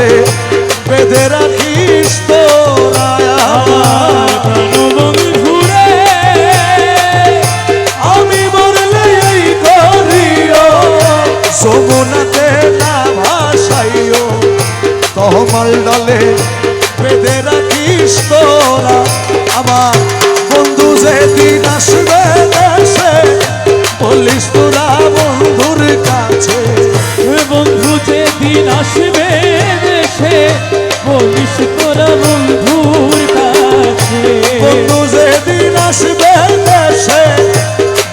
ডালে বেঁধে রাখিস প্রাণবন্ধুরে আমি মরলে এই করিও যমুনাতে না ভাসাইও, তহমাল ডালে বেঁধে রাখিস তোরা আমার বন্ধু যেদিন আসবে দেশে, বলিস তোরা বন্ধুর কাছে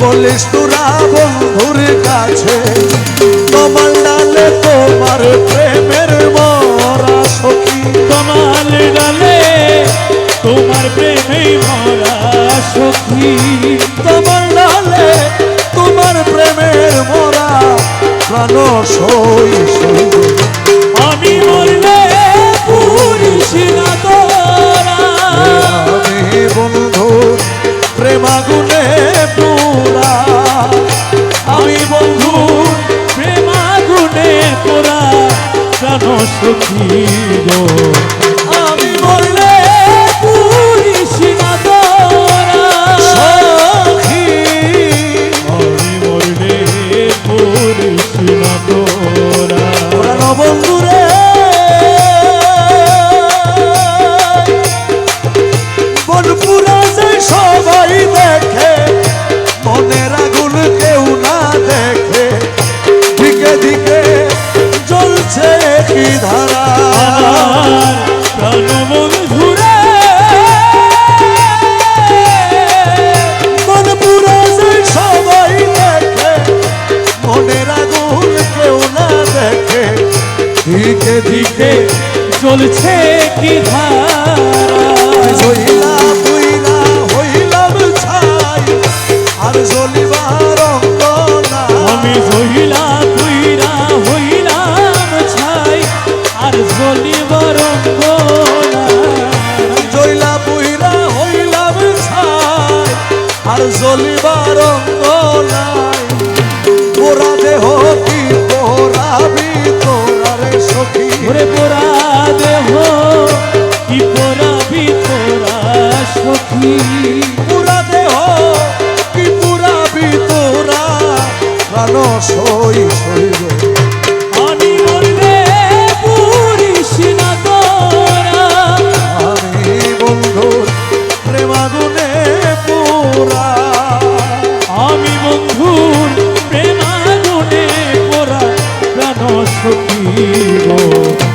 বলিস তোরা বন্ধুর কাছে? তোমার ডালে তোমার প্রেমের মরা সখী। তোমার ডালে তোমার প্রেমে মরা সখী। তোমার ডালে তোমার প্রেমের মরা প্রাণ সই সখী গো। আমি বললে পুরিস না তোরা সখী আমি মরলে পুরিস না তোরা পুরান বন্ধুরে বনপুরা যে সবাই দেখে মনের আগুন কেউ না দেখে দিকে দিকে জ্বলছে কি ধারা। যে সবাই কেউ দেখে। দিকে চলছে কি ধারা? নাই। পোড়া দেহ কি পোড়াবি তোরারে সখী। ওরে পোড়া দেহ কি পোড়াবি তোরা সখী। পুরা দেহ কি পুরাবি তোরা প্রাণ সই সইব সখী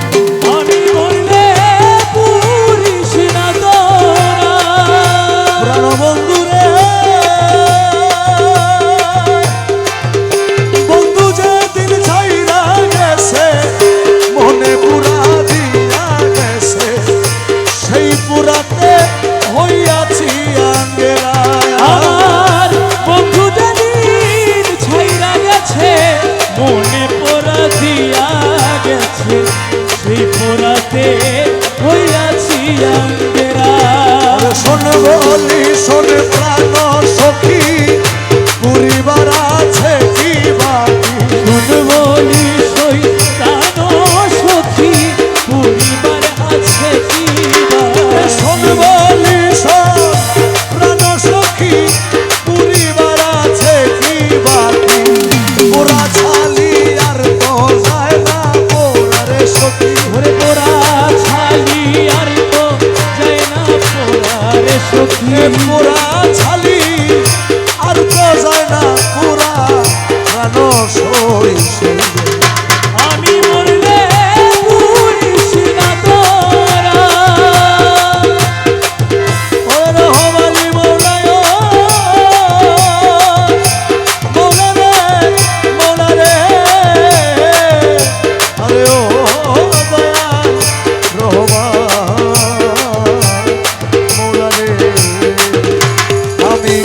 বলি শোন প্রাণ। রে পুরা ছালি আর তো যায় না